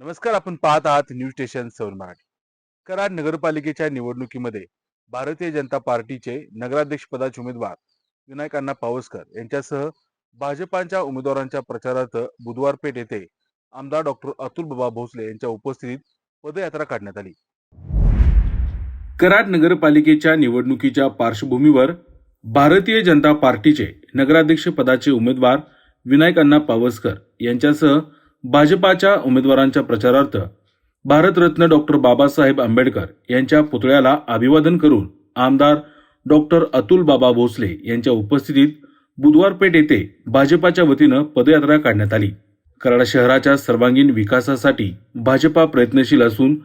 नमस्कार आपण पाहत आहात न्यूज स्टेशन सौर मराठी. कराड नगरपालिकेच्या निवडणुकीमध्ये भारतीय जनता पार्टीचे नगराध्यक्ष पदाचे उमेदवार विनायक अण्णा पावसकर यांच्यासह भाजपाच्या उमेदवारांच्या प्रचारार्थ बुधवार पेठ येथे आमदार डॉक्टर अतुल बाबा भोसले यांच्या उपस्थितीत पदयात्रा काढण्यात आली. कराड नगरपालिकेच्या निवडणुकीच्या पार्श्वभूमीवर भारतीय जनता पार्टीचे नगराध्यक्ष पदाचे उमेदवार विनायक अण्णा पावसकर यांच्यासह भाजपाच्या उमेदवारांच्या प्रचारार्थ भारतरत्न डॉक्टर बाबासाहेब आंबेडकर यांच्या पुतळ्याला अभिवादन करून आमदार डॉक्टर अतुल बाबा भोसले यांच्या उपस्थितीत बुधवार पेठ येथे भाजपाच्या वतीनं पदयात्रा काढण्यात आली. कराड शहराच्या सर्वांगीण विकासासाठी भाजपा प्रयत्नशील असून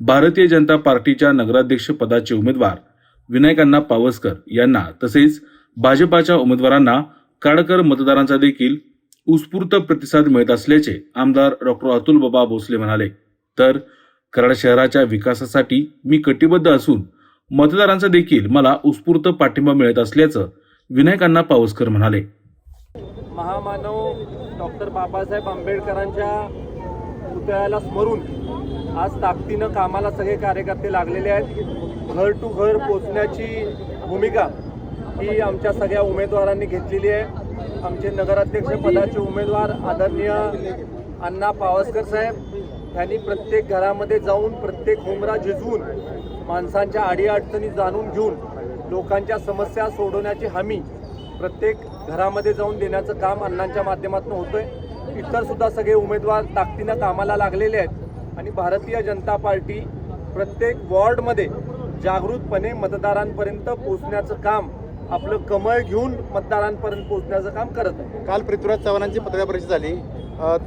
भारतीय जनता पार्टीच्या नगराध्यक्ष पदाचे उमेदवार विनायकांना पावसकर यांना तसेच भाजपाच्या उमेदवारांना काडकर मतदारांचा देखील उत्स्फूर्त प्रतिसाद मिळत असल्याचे आमदार डॉक्टर अतुल बाबा भोसले म्हणाले. तर कराड शहराच्या विकासासाठी मी कटिबद्ध असून मतदारांचा देखील मला उत्स्फूर्त पाठिंबा मिळत असल्याचं विनायकांना पावसकर म्हणाले. महामानव डॉक्टर बाबासाहेब आंबेडकरांच्या पुतळ्याला स्मरून आज ताकदीनं कामाला सगळे कार्यकर्ते लागलेले आहेत. घर टू घर पोचण्याची भूमिका ही आमच्या सगळ्या उमेदवारांनी घेतलेली आहे. आमचे नगराध्यक्ष पदाचे उमेदवार आदरणीय अण्णा पावसकर साहेब यांनी प्रत्येक घरामध्ये जाऊन प्रत्येक होमरा झिजवून माणसांच्या अडीअडचणी जाणून घेऊन लोकांच्या समस्या सोडवण्याची हमी प्रत्येक घरामध्ये जाऊन देण्याचं काम अण्णांच्या माध्यमातून होतंय. इतर सुद्धा सगळे उमेदवार ताकदीनं कामाला लागलेले आहेत. आणि भारतीय जनता पार्टी प्रत्येक वॉर्डमध्ये जागृतपणे मतदारांपर्यंत पोहोचण्याचं काम आपलं कमळ घेऊन मतदारांपर्यंत पोहोचण्याचं काम करत आहे. काल पृथ्वीराज चव्हाणांची पत्रकार परिषद झाली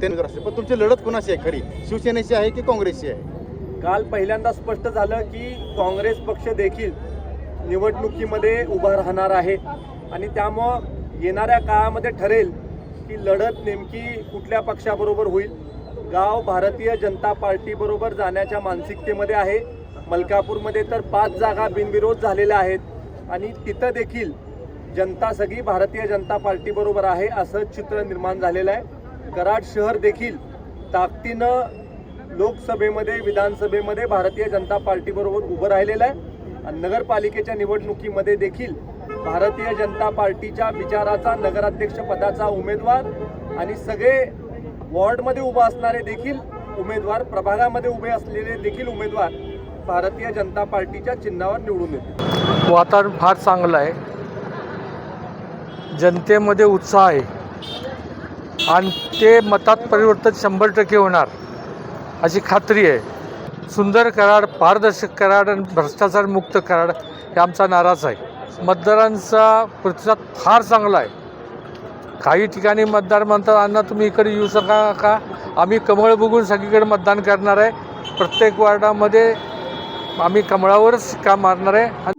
ते. पण तुमची लढत कोणाशी आहे खरी? शिवसेनेची आहे की काँग्रेसची आहे? काल पहिल्यांदा स्पष्ट झालं की काँग्रेस पक्ष देखील निवडणुकीमध्ये उभा राहणार आहे. आणि त्यामुळं येणाऱ्या काळामध्ये ठरेल की लढत नेमकी कुठल्या पक्षाबरोबर होईल? गाव भारतीय जनता पार्टीबरोबर जाण्याच्या मानसिकतेमध्ये आहे. मलकापूरमध्ये तर पाच जागा बिनविरोध झालेल्या आहेत. आणि तिथं देखील जनता सगळी भारतीय जनता पार्टीबरोबर आहे असं चित्र निर्माण झालेलं आहे. कराड शहर देखील ताकदीनं लोकसभेमध्ये विधानसभेमध्ये भारतीय जनता पार्टीबरोबर उभं राहिलेलं आहे. आणि नगरपालिकेच्या निवडणुकीमध्ये देखील भारतीय जनता पार्टीच्या विचाराचा नगराध्यक्ष पदाचा उमेदवार आणि सगळे वॉर्डमध्ये उभा असणारे देखील उमेदवार प्रभागामध्ये उभे असलेले देखील उमेदवार भारतीय जनता पार्टीच्या चिन्हावर निवडून येते वातावरण फार चांगलं आहे. जनतेमध्ये उत्साह आहे. आणि ते मतात परिवर्तन शंभर टक्के होणार अशी खात्री आहे. सुंदर कराड पारदर्शक कराड आणि भ्रष्टाचार मुक्त कराड हे आमचा नाराज आहे. मतदारांचा प्रतिसाद फार चांगला आहे. काही ठिकाणी मतदार म्हणतात अण्णा तुम्ही इकडे येऊ शका का? आम्ही कमळ बघून सगळीकडे मतदान करणार आहे. प्रत्येक वार्डामध्ये आम्ही कमळावरच काम मारणार आहे? आणि